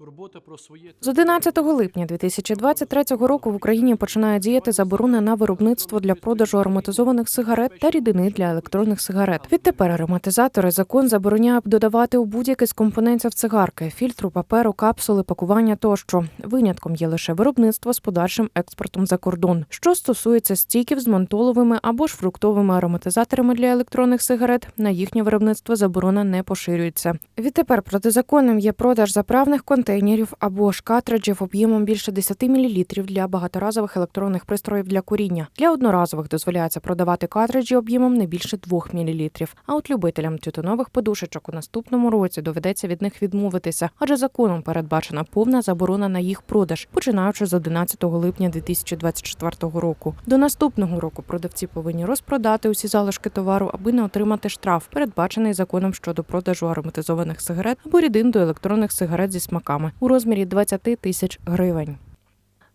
турбота про своє З 11 липня 2023 року в Україні починає діяти заборона на виробництво для продажу ароматизованих сигарет та рідини для електронних сигарет. Відтепер ароматизатори закон забороняє додавати у будь-який з компонентів цигарки, фільтру, паперу, капсули, пакування тощо. Винятком є лише виробництво з подальшим експортом за кордон. Що стосується стіків з ментоловими або ж фруктовими ароматизаторами для електронних сигарет, на їхнє виробництво заборона не поширюється. Відтепер протизаконним є продаж заправних контейнерів або ж картриджів об'ємом більше 10 мл для багаторазових електронних пристроїв для куріння. Для одноразових дозволяється продавати картриджі об'ємом не більше 2 мл. А от любителям тютюнових подушечок у наступному році доведеться від них відмовитися, адже законом передбачена повна заборона на їх продаж, починаючи з 11 липня 2024 року. До наступного року продавці повинні розпродати усі залишки товару, аби не отримати штраф, передбачений законом щодо продажу ароматизованих сигарет або рідин до електронних сигарет зі смаками у розмірі 20 тисяч гривень.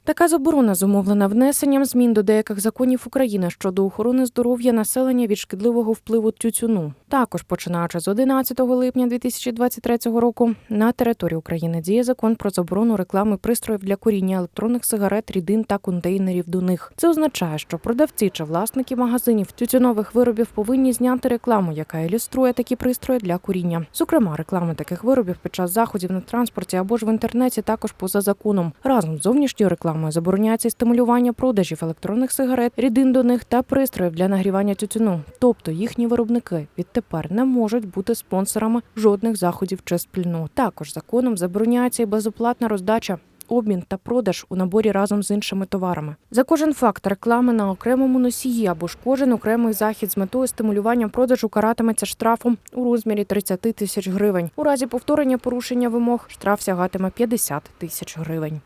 Така заборона зумовлена внесенням змін до деяких законів України щодо охорони здоров'я населення від шкідливого впливу тютюну. Також починаючи з 11 липня 2023 року на території України діє закон про заборону реклами пристроїв для куріння електронних сигарет, рідин та контейнерів до них. Це означає, що продавці чи власники магазинів тютюнових виробів повинні зняти рекламу, яка ілюструє такі пристрої для куріння. Зокрема, реклами таких виробів під час заходів на транспорті або ж в інтернеті також поза законом. Разом з зовнішньою рекламою забороняється і стимулювання продажів електронних сигарет, рідин до них та пристроїв для нагрівання тютюну. Тобто їхні виробники відтепер не можуть бути спонсорами жодних заходів чи спільнот. Також законом забороняється і безоплатна роздача. Обмін та продаж у наборі разом з іншими товарами за кожен факт реклами на окремому носії або ж кожен окремий захід з метою стимулювання продажу каратиметься штрафом у розмірі 30 тисяч гривень. У разі повторення порушення вимог штраф сягатиме 50 тисяч гривень.